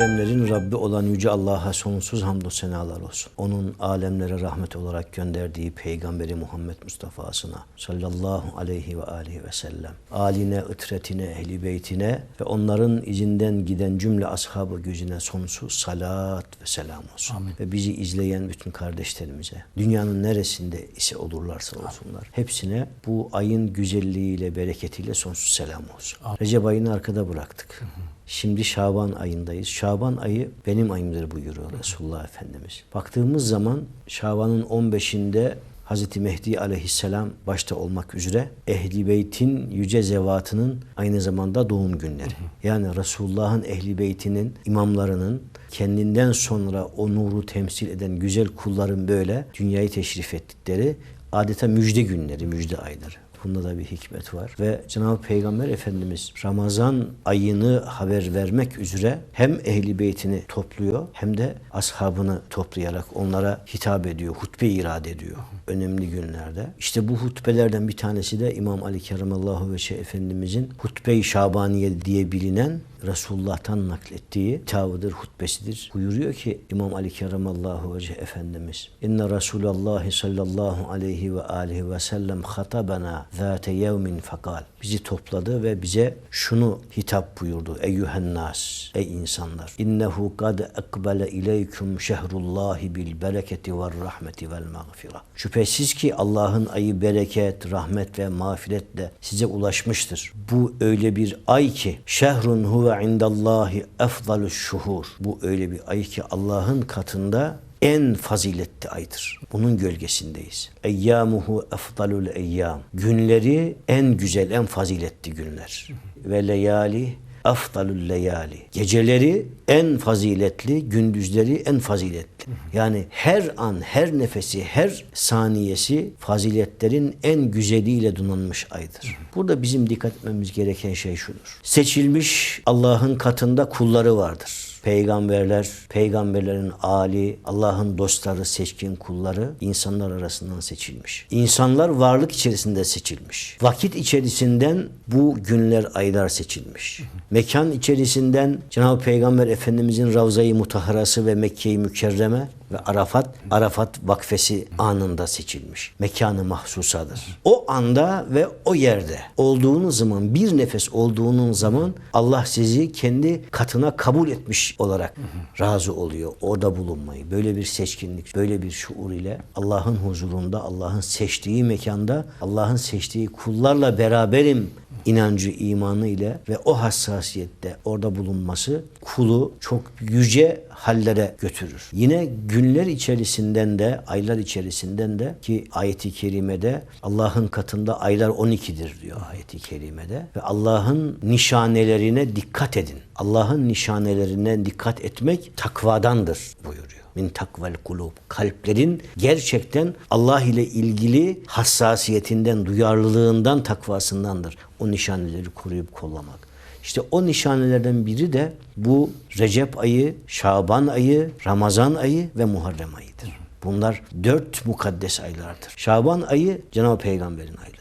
Alemlerin Rabbi olan Yüce Allah'a sonsuz hamdü senalar olsun. Onun alemlere rahmet olarak gönderdiği Peygamberi Muhammed Mustafa'sına sallallahu aleyhi ve aleyhi ve sellem. Aline, ıtretine, ehli beytine ve onların izinden giden cümle ashabı gücüne sonsuz salat ve selam olsun. Ve bizi izleyen bütün kardeşlerimize, dünyanın neresinde ise olurlarsa olsunlar, hepsine bu ayın güzelliğiyle, bereketiyle sonsuz selam olsun. Recep ayını arkada bıraktık. Şimdi Şaban ayındayız. Şaban ayı benim ayımdır buyuruyor Resulullah Efendimiz. Baktığımız zaman Şaban'ın 15'inde Hazreti Mehdi aleyhisselam başta olmak üzere Ehli Beyt'in yüce zevatının aynı zamanda doğum günleri. Yani Resulullah'ın Ehli Beyt'inin imamlarının kendinden sonra o nuru temsil eden güzel kulların böyle dünyayı teşrif ettikleri adeta müjde günleri, müjde ayları. Bunda da bir hikmet var. Ve Cenab-ı Peygamber Efendimiz Ramazan ayını haber vermek üzere hem ehli beytini topluyor hem de ashabını toplayarak onlara hitap ediyor, hutbe irade ediyor önemli günlerde. İşte bu hutbelerden bir tanesi de İmam Ali Keramallahu Veçhe Efendimizin Hutbe-i Şabaniye diye bilinen Resulullah'tan naklettiği tavıdır, hutbesidir. Buyuruyor ki İmam Ali Keramallahu Vece Efendimiz İnne Resulallah sallallahu aleyhi ve aleyhi ve sellem hatabana zâte yevmin fakal. Bizi topladı ve bize şunu hitap buyurdu. Eyyühen nas, ey insanlar. İnnehu kad ekbele ileyküm şehrullahi bil bereketi ve rahmeti vel mağfira. Şüphesiz ki Allah'ın ayı bereket, rahmet ve mağfiretle size ulaşmıştır. Bu öyle bir ay ki şehrun huve indallahi efdalus şuhur. Bu öyle bir ay ki Allah'ın katında en faziletli aydır. Bunun gölgesindeyiz. Eyyamuhu efdalul eyyam. Günleri en güzel, en faziletli günler. Ve leyali afdalul leyali. Geceleri en faziletli, gündüzleri en faziletli. Yani her an, her nefesi, her saniyesi faziletlerin en güzeliyle donanmış aydır. Burada bizim dikkat etmemiz gereken şey şudur. Seçilmiş Allah'ın katında kulları vardır peygamberler, peygamberlerin ali, Allah'ın dostları, seçkin kulları insanlar arasından seçilmiş. İnsanlar varlık içerisinde seçilmiş. Vakit içerisinden bu günler, aylar seçilmiş. Mekan içerisinden Cenab-ı Peygamber Efendimizin Ravza-i Mutaharası ve Mekke-i Mükerreme ve Arafat, Arafat vakfesi anında seçilmiş. Mekanı mahsusadır. O anda ve o yerde olduğunuz zaman, bir nefes olduğunuz zaman Allah sizi kendi katına kabul etmiş olarak razı oluyor. Orada bulunmayı. Böyle bir seçkinlik, böyle bir şuur ile Allah'ın huzurunda, Allah'ın seçtiği mekanda, Allah'ın seçtiği kullarla beraberim inancı, imanı ile ve o hassasiyette orada bulunması kulu çok yüce hallere götürür. Yine günler içerisinden de, aylar içerisinden de ki ayeti kerimede Allah'ın katında aylar 12'dir diyor ayeti kerimede ve Allah'ın nişanelerine dikkat edin. Allah'ın nişanelerine dikkat etmek takvadandır buyuruyor min takvel kulub. Kalplerin gerçekten Allah ile ilgili hassasiyetinden, duyarlılığından, takvasındandır. O nişaneleri koruyup kollamak. İşte o nişanelerden biri de bu Recep ayı, Şaban ayı, Ramazan ayı ve Muharrem ayıdır. Bunlar dört mukaddes aylardır. Şaban ayı Cenab-ı Peygamber'in aylarıdır.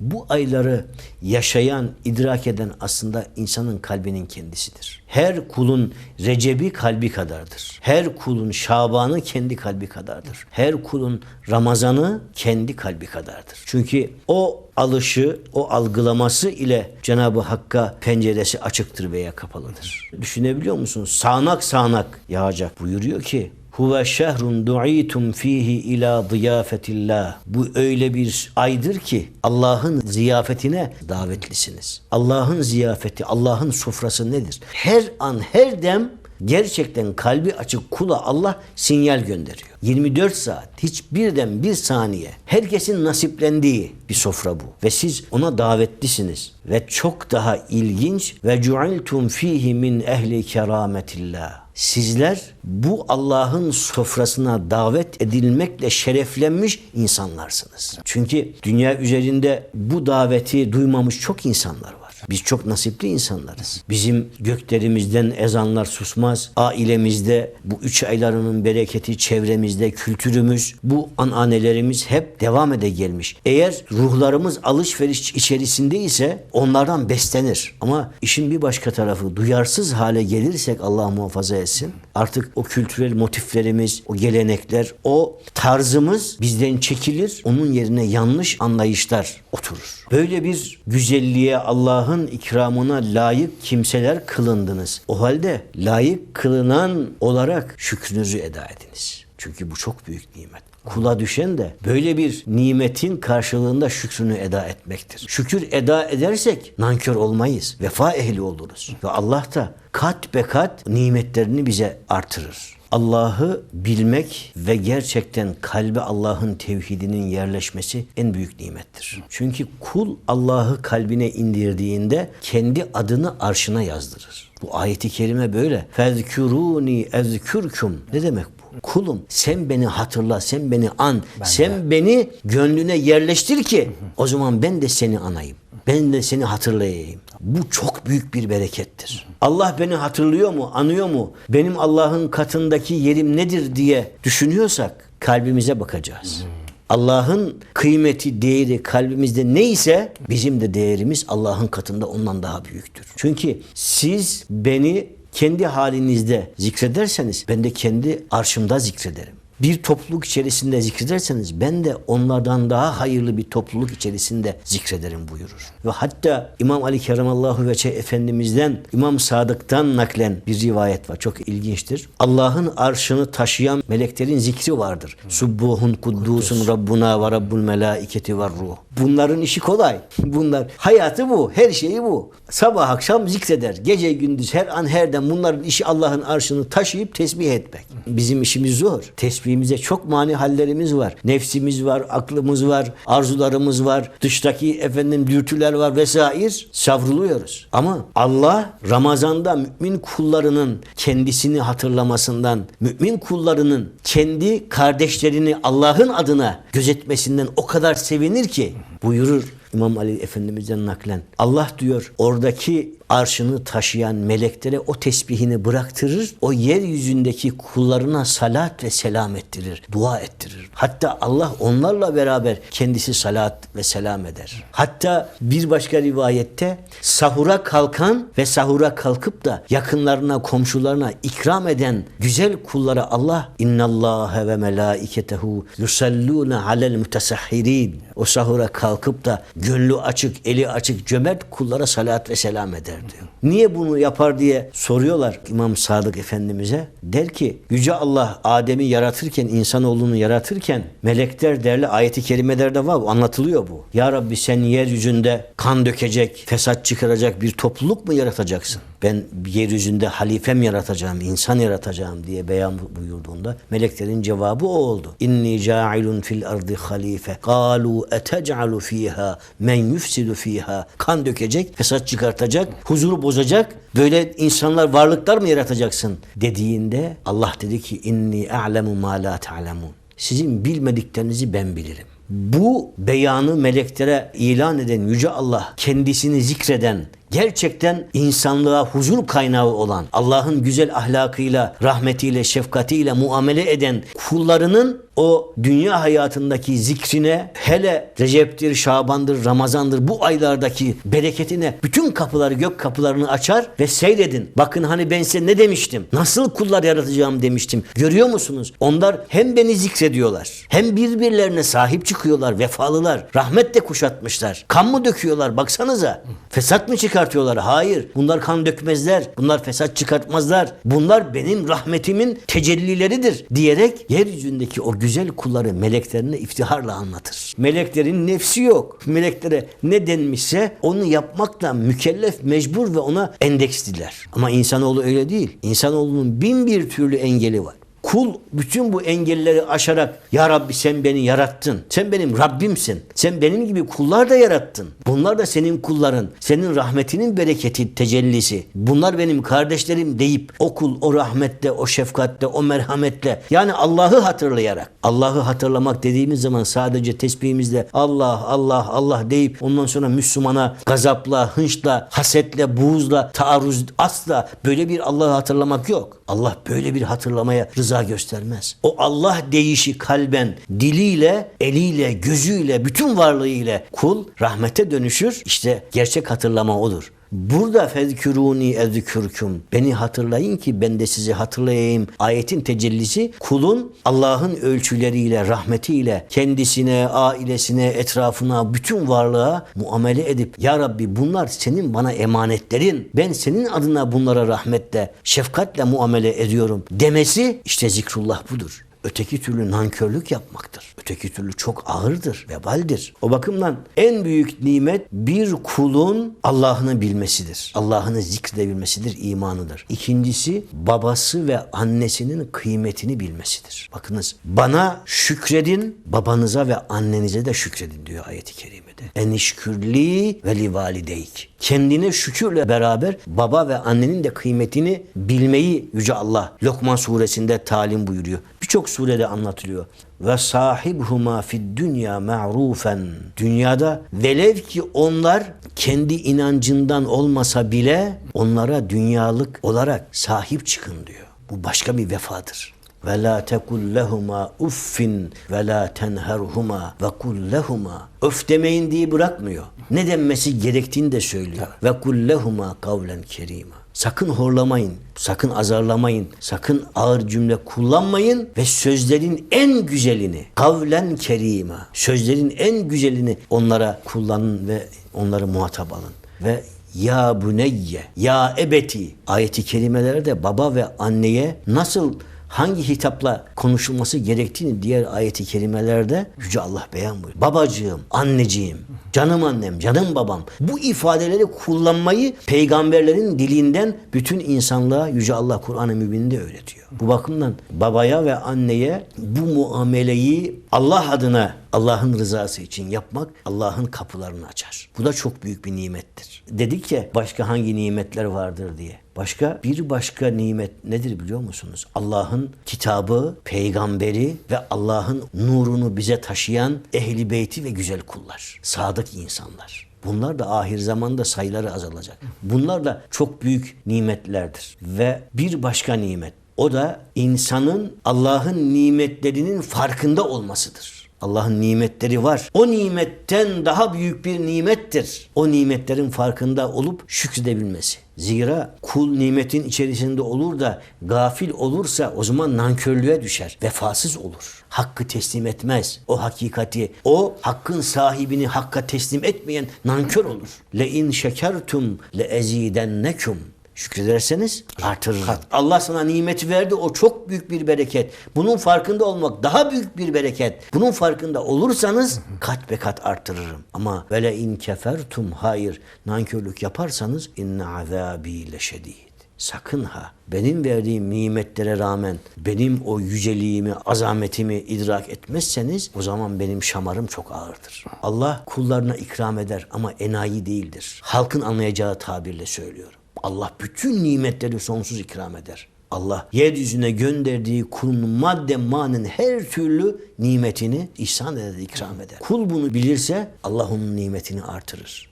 Bu ayları yaşayan, idrak eden aslında insanın kalbinin kendisidir. Her kulun Recep'i kalbi kadardır. Her kulun Şaban'ı kendi kalbi kadardır. Her kulun Ramazan'ı kendi kalbi kadardır. Çünkü o alışı, o algılaması ile Cenab-ı Hakk'a penceresi açıktır veya kapalıdır. Düşünebiliyor musunuz? Sağanak sağanak yağacak. Buyuruyor ki Huve şehrun du'itum fihi ila ziyafetillah. Bu öyle bir aydır ki Allah'ın ziyafetine davetlisiniz. Allah'ın ziyafeti, Allah'ın sofrası nedir? Her an, her dem gerçekten kalbi açık kula Allah sinyal gönderiyor. 24 saat hiçbirden bir saniye herkesin nasiplendiği bir sofra bu. Ve siz ona davetlisiniz. Ve çok daha ilginç ve cu'iltum fihi min ehli kerametillah. Sizler bu Allah'ın sofrasına davet edilmekle şereflenmiş insanlarsınız. Çünkü dünya üzerinde bu daveti duymamış çok insanlar var. Biz çok nasipli insanlarız. Bizim göklerimizden ezanlar susmaz. Ailemizde bu üç aylarının bereketi, çevremizde, kültürümüz, bu ananelerimiz hep devam ede gelmiş. Eğer ruhlarımız alışveriş içerisinde ise onlardan beslenir. Ama işin bir başka tarafı duyarsız hale gelirsek Allah muhafaza etsin. Artık o kültürel motiflerimiz, o gelenekler, o tarzımız bizden çekilir. Onun yerine yanlış anlayışlar oturur. Böyle bir güzelliğe Allah'ın ikramına layık kimseler kılındınız. O halde layık kılınan olarak şükrünüzü eda ediniz. Çünkü bu çok büyük nimet. Kula düşen de böyle bir nimetin karşılığında şükrünü eda etmektir. Şükür eda edersek nankör olmayız. Vefa ehli oluruz. Ve Allah da kat be kat nimetlerini bize artırır. Allah'ı bilmek ve gerçekten kalbe Allah'ın tevhidinin yerleşmesi en büyük nimettir. Çünkü kul Allah'ı kalbine indirdiğinde kendi adını arşına yazdırır. Bu ayeti kerime böyle. Fezkuruni ezkürküm. Ne demek bu? Kulum sen beni hatırla, sen beni an, sen beni gönlüne yerleştir ki o zaman ben de seni anayım. Ben de seni hatırlayayım. Bu çok büyük bir berekettir. Allah beni hatırlıyor mu, anıyor mu? Benim Allah'ın katındaki yerim nedir diye düşünüyorsak kalbimize bakacağız. Allah'ın kıymeti, değeri kalbimizde neyse bizim de değerimiz Allah'ın katında ondan daha büyüktür. Çünkü siz beni kendi halinizde zikrederseniz ben de kendi arşımda zikrederim. Bir topluluk içerisinde zikrederseniz ben de onlardan daha hayırlı bir topluluk içerisinde zikrederim buyurur. Ve hatta İmam Ali Keremallahu Veçe Efendimiz'den İmam Sadık'tan naklen bir rivayet var. Çok ilginçtir. Allah'ın arşını taşıyan meleklerin zikri vardır. Subbuhun kuddusun Rabbuna ve Rabbul melaiketi ve ruh. Bunların işi kolay. Bunlar hayatı bu. Her şeyi bu. Sabah akşam zikreder. Gece gündüz her an her dem bunların işi Allah'ın arşını taşıyıp tesbih etmek. Bizim işimiz zor. Tesbihimize çok mani hallerimiz var. Nefsimiz var, aklımız var, arzularımız var, dıştaki efendim dürtüler var vesaire. Savruluyoruz. Ama Allah Ramazan'da mümin kullarının kendisini hatırlamasından, mümin kullarının kendi kardeşlerini Allah'ın adına gözetmesinden o kadar sevinir ki buyurur İmam Ali Efendimiz'den naklen. Allah diyor oradaki arşını taşıyan meleklere o tesbihini bıraktırır. O yeryüzündeki kullarına salat ve selam ettirir. Dua ettirir. Hatta Allah onlarla beraber kendisi salat ve selam eder. Hatta bir başka rivayette sahura kalkan ve sahura kalkıp da yakınlarına, komşularına ikram eden güzel kullara Allah innallâhe ve melâiketehu yusallûne alel mütesahhirin. O sahura kalkıp da gönlü açık, eli açık, cömert kullara salat ve selam eder diyor. Niye bunu yapar diye soruyorlar İmam Sadık Efendimiz'e. Der ki Yüce Allah Adem'i yaratırken, insanoğlunu yaratırken melekler derli ayeti kerimelerde var. Anlatılıyor bu. Ya Rabbi sen yeryüzünde kan dökecek, fesat çıkaracak bir topluluk mu yaratacaksın? Ben yeryüzünde halifem yaratacağım, insan yaratacağım diye beyan buyurduğunda meleklerin cevabı o oldu. İnni ca'ilun fil ardı halife. Kalu etec'alu fiha men yufsidu fiha. Kan dökecek, fesat çıkartacak, huzuru bozacak. Böyle insanlar, varlıklar mı yaratacaksın? Dediğinde Allah dedi ki inni a'lemu ma la ta'lemun. Sizin bilmediklerinizi ben bilirim. Bu beyanı meleklere ilan eden Yüce Allah kendisini zikreden, gerçekten insanlığa huzur kaynağı olan, Allah'ın güzel ahlakıyla, rahmetiyle, şefkatiyle muamele eden kullarının o dünya hayatındaki zikrine hele Recep'tir, Şaban'dır, Ramazan'dır bu aylardaki bereketine bütün kapıları gök kapılarını açar ve seyredin. Bakın hani ben size ne demiştim? Nasıl kullar yaratacağım demiştim. Görüyor musunuz? Onlar hem beni zikrediyorlar hem birbirlerine sahip çıkıyorlar. Vefalılar. Rahmetle kuşatmışlar. Kan mı döküyorlar? Baksanıza. Fesat mı çıkartıyorlar? Hayır. Bunlar kan dökmezler. Bunlar fesat çıkartmazlar. Bunlar benim rahmetimin tecellileridir diyerek yeryüzündeki o güzel kulları meleklerine iftiharla anlatır. Meleklerin nefsi yok. Meleklere ne denmişse onu yapmakla mükellef, mecbur ve ona endeksliler. Ama insanoğlu öyle değil. İnsanoğlunun bin bir türlü engeli var. Kul bütün bu engelleri aşarak Ya Rabbi sen beni yarattın. Sen benim Rabbimsin. Sen benim gibi kullar da yarattın. Bunlar da senin kulların. Senin rahmetinin bereketi, tecellisi. Bunlar benim kardeşlerim deyip o kul o rahmette, o şefkatte, o merhametle yani Allah'ı hatırlayarak Allah'ı hatırlamak dediğimiz zaman sadece tesbihimizle Allah Allah Allah deyip ondan sonra Müslümana gazapla, hınçla, hasetle, buğzla, taarruz asla böyle bir Allah'ı hatırlamak yok. Allah böyle bir hatırlamaya rıza göstermez. O Allah deyişi kalben, diliyle, eliyle, gözüyle, bütün varlığıyla kul rahmete dönüşür. İşte gerçek hatırlama odur. Burada fezküruni ezkürküm. Beni hatırlayın ki ben de sizi hatırlayayım. Ayetin tecellisi kulun Allah'ın ölçüleriyle, rahmetiyle kendisine, ailesine, etrafına, bütün varlığa muamele edip Ya Rabbi bunlar senin bana emanetlerin. Ben senin adına bunlara rahmetle, şefkatle muamele ediyorum demesi işte zikrullah budur. Öteki türlü nankörlük yapmaktır. Öteki türlü çok ağırdır, vebaldir. O bakımdan en büyük nimet bir kulun Allah'ını bilmesidir. Allah'ını zikredebilmesidir, imanıdır. İkincisi babası ve annesinin kıymetini bilmesidir. Bakınız bana şükredin, babanıza ve annenize de şükredin diyor ayeti kerimede. Enişkürli ve li valideyk. Kendine şükürle beraber baba ve annenin de kıymetini bilmeyi Yüce Allah Lokman suresinde talim buyuruyor. Birçok surede anlatılıyor. Ve sahibhuma fid dünya ma'rufen. Dünyada velev ki onlar kendi inancından olmasa bile onlara dünyalık olarak sahip çıkın diyor. Bu başka bir vefadır. Ve la tekul lehuma uffin ve la tenherhuma ve kul lehuma. Öf demeyin diye bırakmıyor. Ne denmesi gerektiğini de söylüyor. Ve kul lehuma kavlen kerima. Sakın horlamayın, sakın azarlamayın, sakın ağır cümle kullanmayın ve sözlerin en güzelini, kavlen kerima, sözlerin en güzelini onlara kullanın ve onları muhatap alın. Ve ya buneyye, ya ebeti ayeti kerimelerde baba ve anneye nasıl hangi hitapla konuşulması gerektiğini diğer ayeti kerimelerde Yüce Allah beyan buyuruyor. Babacığım, anneciğim, canım annem, canım babam. Bu ifadeleri kullanmayı peygamberlerin dilinden bütün insanlığa Yüce Allah Kur'an-ı Mübin'de öğretiyor. Bu bakımdan babaya ve anneye bu muameleyi Allah adına Allah'ın rızası için yapmak Allah'ın kapılarını açar. Bu da çok büyük bir nimettir. Dedik ya başka hangi nimetler vardır diye. Başka bir başka nimet nedir biliyor musunuz? Allah'ın kitabı, peygamberi ve Allah'ın nurunu bize taşıyan ehli beyti ve güzel kullar. Sadık insanlar. Bunlar da ahir zamanda sayıları azalacak. Bunlar da çok büyük nimetlerdir. Ve bir başka nimet o da insanın Allah'ın nimetlerinin farkında olmasıdır. Allah'ın nimetleri var. O nimetten daha büyük bir nimettir. O nimetlerin farkında olup şükredebilmesi. Zira kul nimetin içerisinde olur da gafil olursa o zaman nankörlüğe düşer. Vefasız olur. Hakkı teslim etmez. O hakikati, o hakkın sahibini hakka teslim etmeyen nankör olur. Le in şekertum le ezidennekum. Şükrederseniz artırırım. Allah sana nimeti verdi o çok büyük bir bereket. Bunun farkında olmak daha büyük bir bereket. Bunun farkında olursanız kat be kat artırırım. Ama vele in kefertum hayır nankörlük yaparsanız inne azabi leşedid. Sakın ha benim verdiğim nimetlere rağmen benim o yüceliğimi, azametimi idrak etmezseniz o zaman benim şamarım çok ağırdır. Allah kullarına ikram eder ama enayi değildir. Halkın anlayacağı tabirle söylüyorum. Allah bütün nimetleri sonsuz ikram eder. Allah yeryüzüne gönderdiği kulun madde manen her türlü nimetini ihsan eder, ikram eder. Kul bunu bilirse Allah onun nimetini artırır.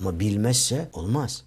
Ama bilmezse olmaz.